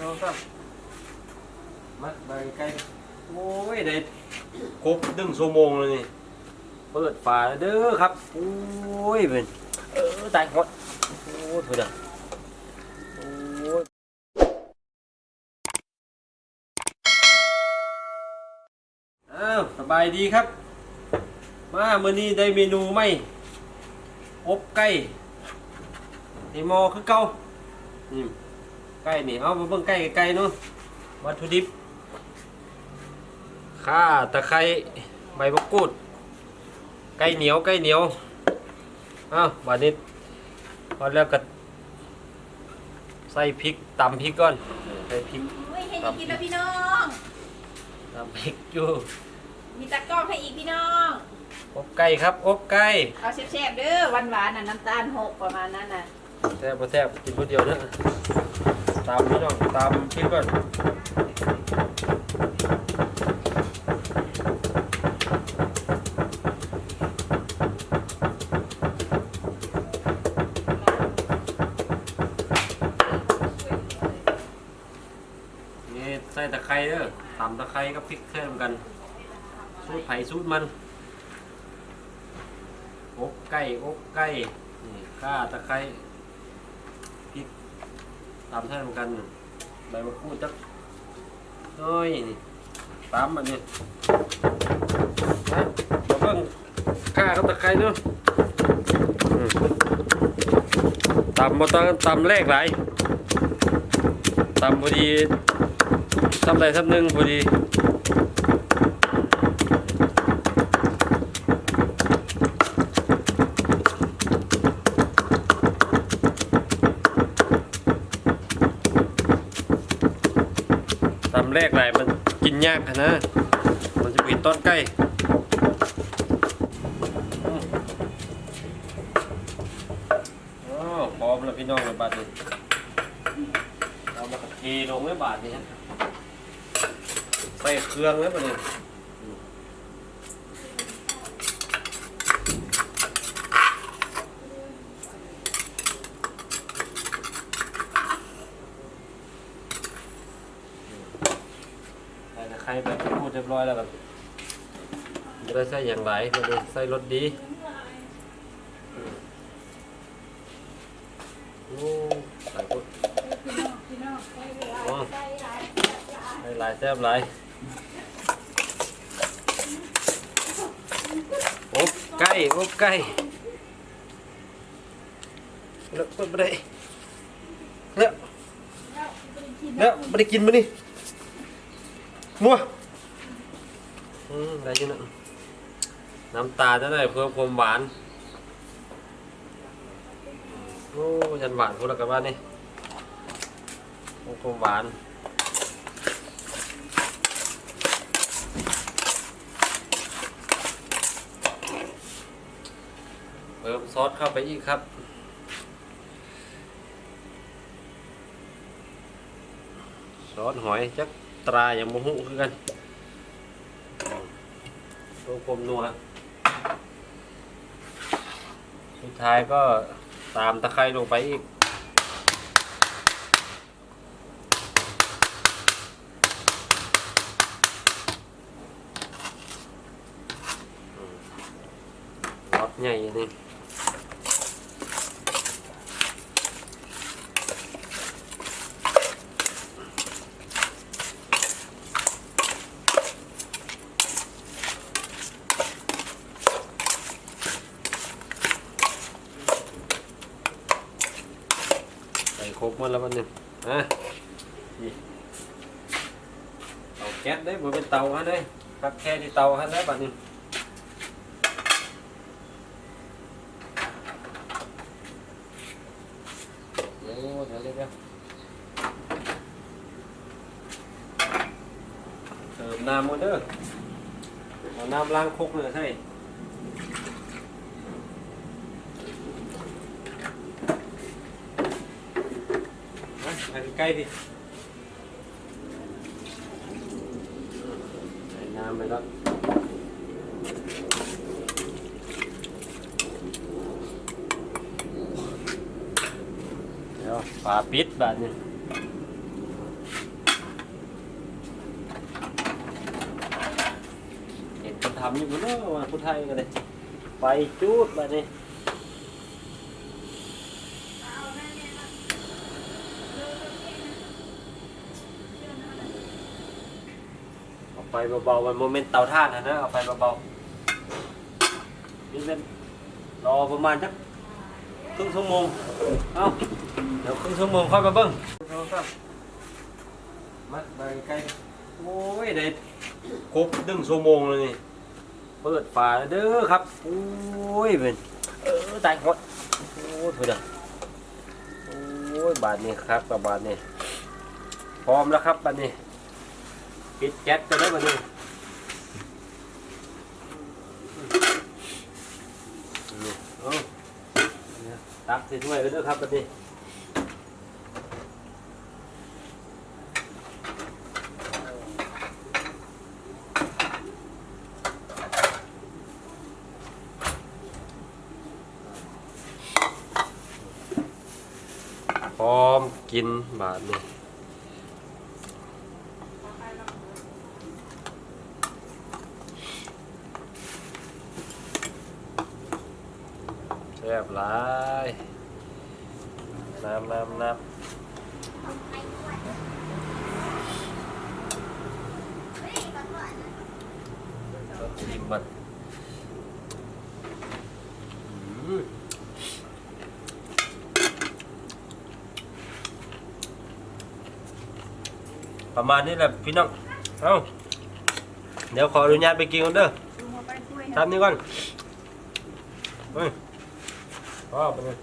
สองสามมาไปใกล้โอ้ยได้ครบดึงชั่วโมงเลยนี่เปิดฝาแล้วเด้อครับโอ้ยเป็นเออตายหมดโอ้ยถูกดังโอ้ยอ้าวสบายดีครับ มาเมื่อนี้ได้เมนูไหมอบไก่ในมอคือเก่านี่ ไก่นี่เอามาเบิ่งไก่ไก่ๆเนาะวัตถุดิบข่าตะไคร้ใบมะกรูด ไก่เหนียวไก่เหนียวอ้าวบัดนี้พอแล้วก็ใส่พริกตำพริกก่อนใส่พริกอุ้ยให้อีกกินแล้วพี่น้อง ตำพริกอยู่มีตะกร้องให้อีกพี่น้อง อบไก่ครับอบไก่เอาแซ่บๆเด้อหวานๆน่ะน้ำตาลหกประมาณนั้นน่ะ แซ่บบ่แซ่บกินคนเดียวเนอะ ตามพี่น้องตามพริกก่อนนี่ใส่ตะไคร้เด้อตำตะไคร้กับพริกเท่มกันสูตรไผ่สูตรมันอกไก่อกไก่นี่ข่าตะไคร้ ตำเท่มกันใบมะกรูดจักน้อยนี่ตามมันนี่นะมาเบิ่งข้ากับตะไคร้เนาะอืมตำมาตั้งตำแรกหลายตำพอดีทำไรทำหนึ่งพอดีำแรกไรมันกินยากนะ มันจะปิดต้นใกล้อ๋อพร้อมแล้วพี่น้องเลยบาทนี้เรามาเทลงไว้บาทนี้ใส่เครื่องไว้บาทนี้อืมใส่ตะไคร้ไปพูดเรียบร้อยแล้วแบบจะได้ใส่อย่างไรไม่ได้ใส่รสดีอืมโอ้ใส่พูดอ๋อให้หลายแซ่บหลายอบไก่อบไก่แล้วเปิดไปได้แล้วแล้วไม่ได้กินมั้นี่มัวอืม ได้อยินนะน้ำตาลจะได้เพิ่มความหวาน โอ้ยันหวานพูดแล้วกันว่านี่เพิ่มความหวานเพิ่มซอสเข้าไปอีกครับซอสหอยจักตราอย่างมะฮุคือกัน เพิ่มควมนัว สุดท้ายก็ตามตะไคร้ลงไปอีกรถใครบหมดแล้วมันนี่อะนี่เตาแก๊สได้บ่เป็นเตาฮะได้พักแค่ที่เตาฮะได้บัดนี้เดี๋ยวเดี๋ยวเดี๋ยวเดี๋ยเติมน้ำหมดเด้อเอาน้ำล้างครกเลยใช่ Này thịt cay thì Nam này đó Papit ba niya? Ito, dami mo na. Mga putay ka na. Paitut ba niya? ไทยกันเลยไปเบาๆ มันโมเมนต์เตาถ่านนะนะเอาไปเบาๆนี่เป็นรอประมาณสักครึ่งชั่วโมง เอ้า เดี๋ยวครึ่งชั่วโมงค่อยมาเบิ้งมาไปใกล้โอ้ยได้ครบดึงชั่วโมงเลยนี่ เปิดฝาเด้อครับ โอ้ยเป็นเออตายหมดโอ้ยถุยเด้อโอ้ยบาทนี้ครับกับบาทนี้ พร้อมแล้วครับบาทนี้ ปิดแก๊สกันได้บาทนี้นี่เอาเนี่ยตักใส่ถ้วยไปด้อครับบาทนี้พร้อมกินบาทนี้แซ่บหลายน้ำน้ำน้ำชิมมันอืมประมาณนี้แหละพี่น้อง เอ้า เดี๋ยวขออนุญาตไปกินกันเด้อดูมาไปช่วยทำนี่ก่อนเฮ้ย ว้าวไปเลย